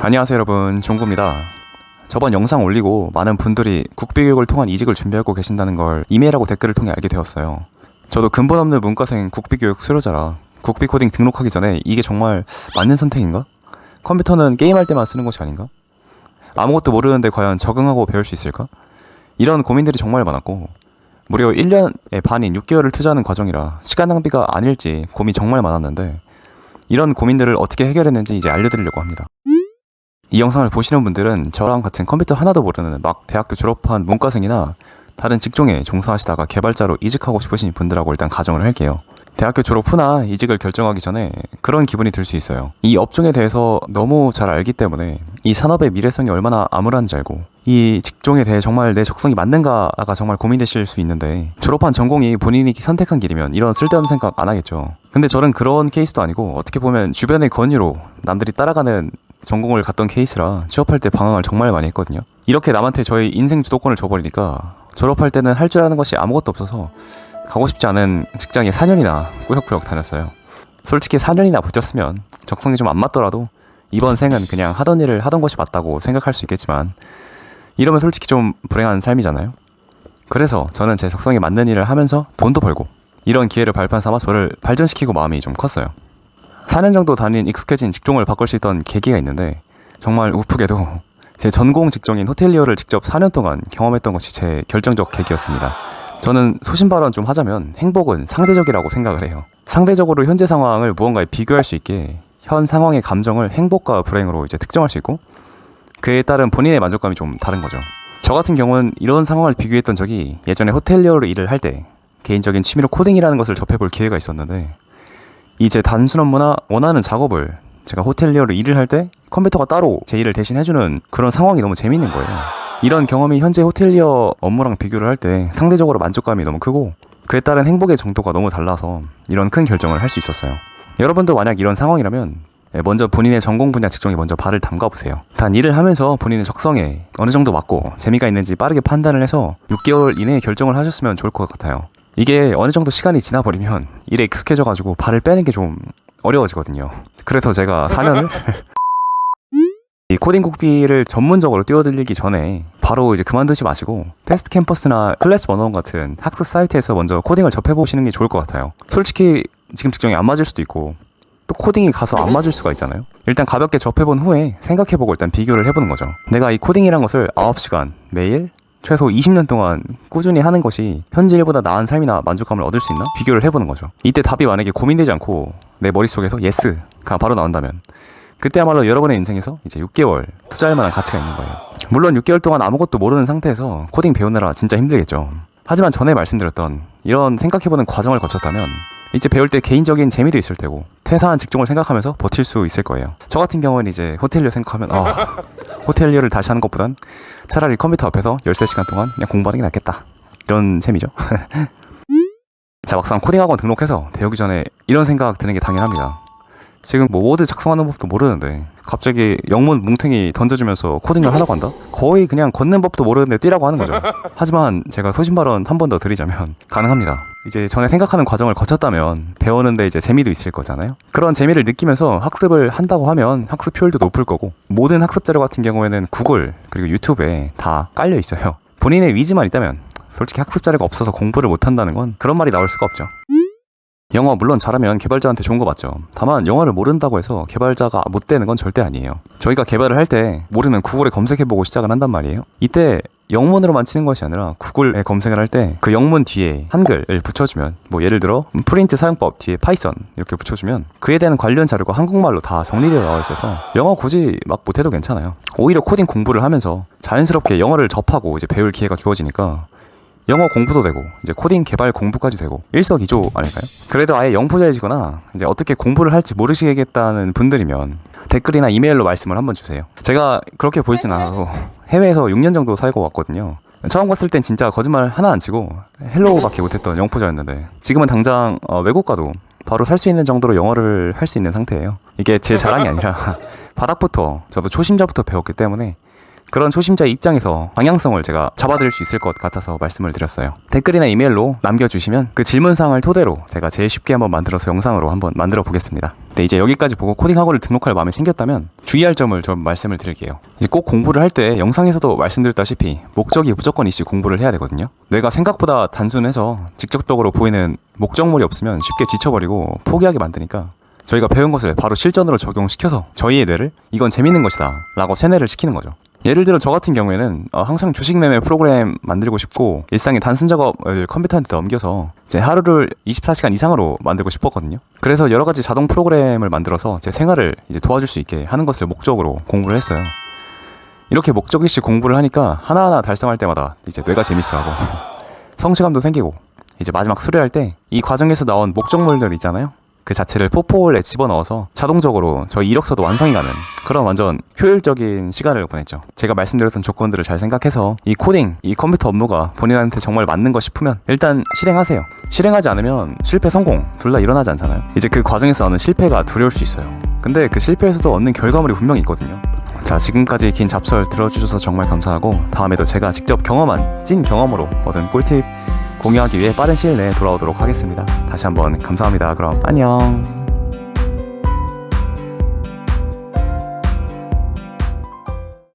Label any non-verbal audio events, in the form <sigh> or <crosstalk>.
안녕하세요 여러분 종구입니다 저번 영상 올리고 많은 분들이 국비교육을 통한 이직을 준비하고 계신다는 걸 이메일하고 댓글을 통해 알게 되었어요 저도 근본 없는 문과생 국비교육 수료자라 국비 코딩 등록하기 전에 이게 정말 맞는 선택인가? 컴퓨터는 게임할 때만 쓰는 것이 아닌가? 아무것도 모르는데 과연 적응하고 배울 수 있을까? 이런 고민들이 정말 많았고 무려 1년의 반인 6개월을 투자하는 과정이라 시간 낭비가 아닐지 고민이 정말 많았는데 이런 고민들을 어떻게 해결했는지 이제 알려드리려고 합니다. 이 영상을 보시는 분들은 저랑 같은 컴퓨터 하나도 모르는 막 대학교 졸업한 문과생이나 다른 직종에 종사하시다가 개발자로 이직하고 싶으신 분들하고 일단 가정을 할게요. 대학교 졸업 후나 이직을 결정하기 전에 그런 기분이 들 수 있어요. 이 업종에 대해서 너무 잘 알기 때문에 이 산업의 미래성이 얼마나 암울한지 알고 이 직종에 대해 정말 내 적성이 맞는가가 정말 고민되실 수 있는데 졸업한 전공이 본인이 선택한 길이면 이런 쓸데없는 생각 안 하겠죠. 근데 저는 그런 케이스도 아니고 어떻게 보면 주변의 권유로 남들이 따라가는 전공을 갔던 케이스라 취업할 때 방황을 정말 많이 했거든요. 이렇게 남한테 저희 인생 주도권을 줘버리니까 졸업할 때는 할 줄 아는 것이 아무것도 없어서 가고 싶지 않은 직장에 4년이나 꾸역꾸역 다녔어요. 솔직히 4년이나 버텼으면 적성이 좀 안 맞더라도 이번 생은 그냥 하던 일을 하던 것이 맞다고 생각할 수 있겠지만 이러면 솔직히 좀 불행한 삶이잖아요. 그래서 저는 제 적성에 맞는 일을 하면서 돈도 벌고 이런 기회를 발판 삼아 저를 발전시키고 마음이 좀 컸어요. 4년 정도 다닌 익숙해진 직종을 바꿀 수 있던 계기가 있는데 정말 우프게도 제 전공 직종인 호텔리어를 직접 4년 동안 경험했던 것이 제 결정적 계기였습니다. 저는 소신 발언 좀 하자면 행복은 상대적이라고 생각을 해요. 상대적으로 현재 상황을 무언가에 비교할 수 있게 현 상황의 감정을 행복과 불행으로 이제 특정할 수 있고 그에 따른 본인의 만족감이 좀 다른 거죠. 저 같은 경우는 이런 상황을 비교했던 적이 예전에 호텔리어로 일을 할 때 개인적인 취미로 코딩이라는 것을 접해볼 기회가 있었는데 이 제 단순 업무나 원하는 작업을 제가 호텔리어로 일을 할 때 컴퓨터가 따로 제 일을 대신 해주는 그런 상황이 너무 재밌는 거예요. 이런 경험이 현재 호텔리어 업무랑 비교를 할 때 상대적으로 만족감이 너무 크고 그에 따른 행복의 정도가 너무 달라서 이런 큰 결정을 할 수 있었어요. 여러분도 만약 이런 상황이라면 예, 먼저 본인의 전공 분야 직종에 먼저 발을 담가 보세요. 단 일을 하면서 본인의 적성에 어느 정도 맞고 재미가 있는지 빠르게 판단을 해서 6개월 이내에 결정을 하셨으면 좋을 것 같아요. 이게 어느 정도 시간이 지나버리면 일에 익숙해져 가지고 발을 빼는 게 좀 어려워지거든요. 그래서 제가 4년을 <laughs> 이 코딩 국비를 전문적으로 뛰어들기 전에 바로 이제 그만두지 마시고 패스트 캠퍼스나 클래스 원원 같은 학습 사이트에서 먼저 코딩을 접해 보시는 게 좋을 것 같아요. 솔직히 지금 직종이 안 맞을 수도 있고 또 코딩이 가서 안 맞을 수가 있잖아요. 일단 가볍게 접해본 후에 생각해보고 일단 비교를 해보는 거죠. 내가 이 코딩이란 것을 9시간 매일 최소 20년 동안 꾸준히 하는 것이 현재 일보다 나은 삶이나 만족감을 얻을 수 있나? 비교를 해보는 거죠. 이때 답이 만약에 고민되지 않고 내 머릿속에서 예스가 바로 나온다면 그때야말로 여러분의 인생에서 이제 6개월 투자할 만한 가치가 있는 거예요. 물론 6개월 동안 아무것도 모르는 상태에서 코딩 배우느라 진짜 힘들겠죠. 하지만 전에 말씀드렸던 이런 생각해보는 과정을 거쳤다면 이제 배울 때 개인적인 재미도 있을 테고 퇴사한 직종을 생각하면서 버틸 수 있을 거예요. 저 같은 경우는 이제 호텔리어 생각하면 아 호텔리어를 다시 하는 것보단 차라리 컴퓨터 앞에서 13시간 동안 그냥 공부하는 게 낫겠다. 이런 셈이죠. <laughs> 자 막상 코딩 학원 등록해서 배우기 전에 이런 생각 드는 게 당연합니다. 지금 뭐 워드 작성하는 법도 모르는데 갑자기 영문 뭉탱이 던져주면서 코딩을 하라고 한다? 거의 그냥 걷는 법도 모르는데 뛰라고 하는 거죠. 하지만 제가 소신 발언 한 번 더 드리자면 가능합니다. 이제 전에 생각하는 과정을 거쳤다면 배우는데 이제 재미도 있을 거잖아요. 그런 재미를 느끼면서 학습을 한다고 하면 학습 효율도 높을 거고 모든 학습 자료 같은 경우에는 구글 그리고 유튜브에 다 깔려 있어요. 본인의 위지만 있다면 솔직히 학습 자료가 없어서 공부를 못 한다는 건 그런 말이 나올 수가 없죠. 영어 물론 잘하면 개발자한테 좋은 거 맞죠. 다만 영어를 모른다고 해서 개발자가 못 되는 건 절대 아니에요. 저희가 개발을 할 때 모르면 구글에 검색해보고 시작을 한단 말이에요. 이때 영문으로만 치는 것이 아니라 구글에 검색을 할 때 그 영문 뒤에 한글을 붙여주면 뭐 예를 들어 프린트 사용법 뒤에 파이썬 이렇게 붙여주면 그에 대한 관련 자료가 한국말로 다 정리되어 나와 있어서 영어 굳이 막 못해도 괜찮아요. 오히려 코딩 공부를 하면서 자연스럽게 영어를 접하고 이제 배울 기회가 주어지니까 영어 공부도 되고 이제 코딩 개발 공부까지 되고 일석이조 아닐까요? 그래도 아예 영포자이시거나 이제 어떻게 공부를 할지 모르시겠다는 분들이면 댓글이나 이메일로 말씀을 한번 주세요. 제가 그렇게 보이진 않아도 해외에서 6년 정도 살고 왔거든요. 처음 갔을 땐 진짜 거짓말 하나 안 치고 헬로우밖에 못했던 영포자였는데 지금은 당장 어, 외국 가도 바로 살 수 있는 정도로 영어를 할 수 있는 상태예요. 이게 제 자랑이 아니라 <laughs> 바닥부터 저도 초심자부터 배웠기 때문에 그런 초심자의 입장에서 방향성을 제가 잡아드릴 수 있을 것 같아서 말씀을 드렸어요. 댓글이나 이메일로 남겨주시면 그 질문사항을 토대로 제가 제일 쉽게 한번 만들어서 영상으로 한번 만들어 보겠습니다. 네, 이제 여기까지 보고 코딩 학원을 등록할 마음이 생겼다면 주의할 점을 좀 말씀을 드릴게요. 이제 꼭 공부를 할 때 영상에서도 말씀드렸다시피 목적이 무조건 이시 공부를 해야 되거든요. 뇌가 생각보다 단순해서 직접적으로 보이는 목적물이 없으면 쉽게 지쳐버리고 포기하게 만드니까 저희가 배운 것을 바로 실전으로 적용시켜서 저희의 뇌를 이건 재밌는 것이다 라고 세뇌를 시키는 거죠. 예를 들어 저 같은 경우에는 어, 항상 주식 매매 프로그램 만들고 싶고 일상의 단순 작업을 컴퓨터한테 넘겨서 제 하루를 24시간 이상으로 만들고 싶었거든요. 그래서 여러 가지 자동 프로그램을 만들어서 제 생활을 이제 도와줄 수 있게 하는 것을 목적으로 공부를 했어요. 이렇게 목적의식 공부를 하니까 하나하나 달성할 때마다 이제 뇌가 재밌어하고 <laughs> 성취감도 생기고 이제 마지막 수료할 때 이 과정에서 나온 목적물들 있잖아요. 그 자체를 포폴에 집어넣어서 자동적으로 저희 이력서도 완성이 가는 그런 완전 효율적인 시간을 보냈죠. 제가 말씀드렸던 조건들을 잘 생각해서 이 코딩, 이 컴퓨터 업무가 본인한테 정말 맞는 거 싶으면 일단 실행하세요. 실행하지 않으면 실패, 성공 둘 다 일어나지 않잖아요. 이제 그 과정에서 나는 실패가 두려울 수 있어요. 근데 그 실패에서도 얻는 결과물이 분명히 있거든요. 자, 지금까지 긴 잡설 들어주셔서 정말 감사하고 다음에도 제가 직접 경험한 찐 경험으로 얻은 꿀팁 공유하기 위해 빠른 시일 내에 돌아오도록 하겠습니다. 다시 한번 감사합니다. 그럼 안녕.